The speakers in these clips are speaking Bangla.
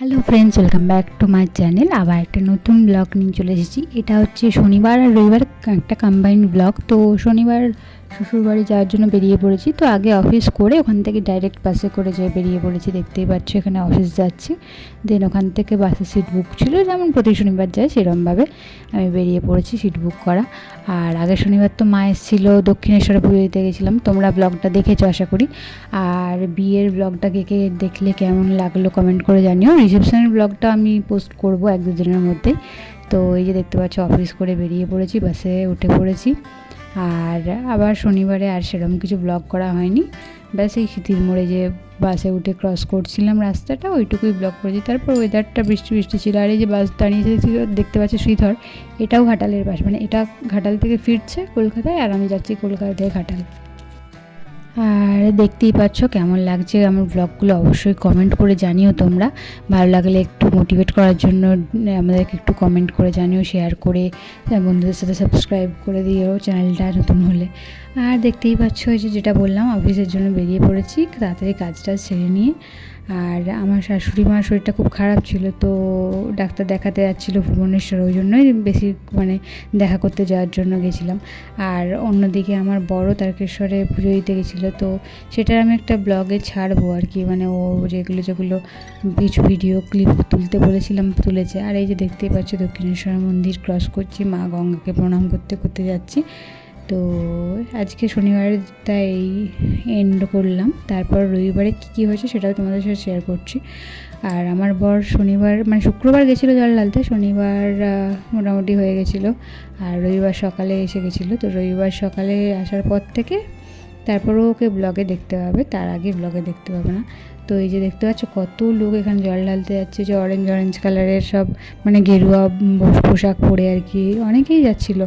Hello friends welcome back to my channel আবার একটা নতুন ব্লগ নিয়ে চলে এসেছি। এটা হচ্ছে শনিবার আর রবিবার একটা কম্বাইন্ড ব্লগ তো শনিবার শ্বশুরবাড়ি যাওয়ার জন্য বেরিয়ে পড়েছি। তো আগে অফিস করে ওখান থেকে ডাইরেক্ট বাসে করে যেয়ে বেরিয়ে পড়েছি। দেখতেই পাচ্ছি এখানে অফিস যাচ্ছি। দেন ওখান থেকে বাসে সিট বুক ছিল। যেমন প্রতি শনিবার যায় সেরমভাবে আমি বেরিয়ে পড়েছি সিট বুক করা। আর আগের শনিবার তো মা এসেছিল, দক্ষিণেশ্বরে পুজো দিতে গেছিলাম। তোমরা ব্লগটা দেখেছ, আশা করি। আর বিয়ের ব্লগটা কে কে দেখলে, কেমন লাগল কমেন্ট করে জানিও। রিসেপশনের ব্লগটা আমি পোস্ট করব এক দুদিনের মধ্যেই। তো এই যে দেখতে পাচ্ছ অফিস করে বেরিয়ে পড়েছি বাসে উঠে পড়েছি। আর আবার শনিবারে আর সেরকম কিছু ব্লগ করা হয়নি। ব্যাস, এই শীতির মোড়ে যে বাসে উঠে ক্রস করছিলাম রাস্তাটা, ওইটুকুই ব্লক করেছি। তারপর ওয়েদারটা বৃষ্টি বৃষ্টি ছিল। আর এই যে বাস দাঁড়িয়ে ছিল দেখতে পাচ্ছি শ্রীধর, এটাও ঘাটালের বাস মানে এটা ঘাটাল থেকে ফিরছে কলকাতায়, আর আমি যাচ্ছি কলকাতা থেকে ঘাটাল। আর দেখতেই পাচ্ছ কেমন লাগছে আমার ব্লগগুলো অবশ্যই কমেন্ট করে জানিও তোমরা। ভালো লাগলে একটু মোটিভেট করার জন্য আমাদেরকে একটু কমেন্ট করে জানিও শেয়ার করে বন্ধুদের সাথে সাবস্ক্রাইব করে দিও চ্যানেলটা নতুন হলে। আর দেখতেই পাচ্ছ যে যেটা বললাম অফিসের জন্য বেরিয়ে পড়েছি, তাড়াতাড়ি কাজটা সেরে নিয়ে। আর আমার শাশুড়ি মার শরীরটা খুব খারাপ ছিল, তো ডাক্তার দেখাতে যাচ্ছিল ভুবনেশ্বর, ওই জন্যই বেশি মানে দেখা করতে যাওয়ার জন্য গেছিলাম। আর অন্যদিকে আমার বড় তারকেশ্বরে পুজো দিতে গেছিল, তো সেটার আমি একটা ব্লগে ছাড়বো আর কি। মানে ও যেগুলো যেগুলো কিছু ভিডিও ক্লিপ তুলতে বলেছিলাম, তুলেছে। আর এই যে দেখতেই পাচ্ছ, দক্ষিণেশ্বর মন্দির ক্রস করছি, মা গঙ্গাকে প্রণাম করতে করতে যাচ্ছি। তো আজকে শনিবারটা এই এন্ড করলাম। তারপর রবিবারে কী কী হয়েছে সেটাও তোমাদের সাথে শেয়ার করছি। আর আমার বর শনিবার মানে শুক্রবার গেছিল জল ঢালতে, শনিবার মোটামুটি হয়ে গেছিল। আর রবিবার সকালে এসে গেছিল। তো রবিবার সকালে আসার পর থেকে তারপরও ওকে ব্লগে দেখতে পাবে তার আগে ব্লগে দেখতে পাবে না। তো এই যে দেখতে পাচ্ছ, কত লোক এখানে জল ঢালতে যাচ্ছে, যে অরেঞ্জ অরেঞ্জ কালারের সব মানে গেরুয়া পোশাক পরে আর কি, অনেকেই যাচ্ছিল।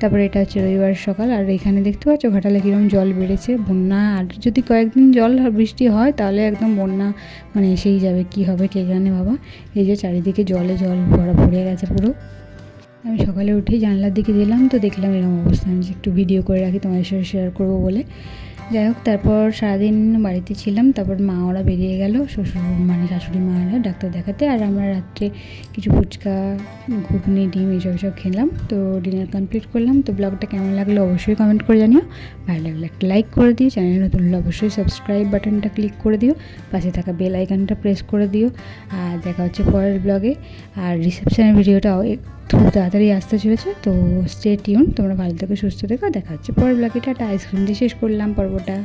তারপরে এটা হচ্ছে রবিবার সকাল, আর এখানে দেখতে পাচ্ছ ঘাটালে কীরকম জল বেড়েছে, বন্যা, আর যদি কয়েকদিন জল বৃষ্টি হয়, তাহলে একদম বন্যা মানে এসেই যাবে, কি হবে কে জানে বাবা। এই যে চারিদিকে জলে জল ভরা ভরে গেছে পুরো। আমি সকালে উঠেই জানলার দিকে দিলাম তো দেখলাম এরকম অবস্থা। আমি একটু ভিডিও করে রাখি, তোমাদের সাথে শেয়ার করব বলে। যাই হোক, তারপর সারাদিন বাড়িতে ছিলাম, তারপর মা ওরা বেরিয়ে গেল, শ্বশুর মানে শাশুড়ি মা মারা ডাক্তার দেখাতে, আর আমরা রাত্রে কিছু ফুচকা, ঘুগনি, ডিম, এইসব সব খেলাম। তো ডিনার কমপ্লিট করলাম, তো ব্লগটা কেমন লাগল অবশ্যই কমেন্ট করে জানিও। ভালো লাগলে একটা লাইক করে দিও চ্যানেল নতুন হলে অবশ্যই সাবস্ক্রাইব বাটনটা ক্লিক করে দিও, পাশে থাকা বেল আইকনটা প্রেস করে দিও, আর দেখা হচ্ছে পরের ব্লগে আর রিসেপশনের ভিডিওটাও খুব তাড়াতাড়ি আসতে চলেছে, তো স্টে টিউন তোমরা ভালো থেকে, সুস্থ থেকো, দেখা হচ্ছে পরের ব্লগে একটা আইসক্রিম দিয়ে শেষ করলাম পর্বটা।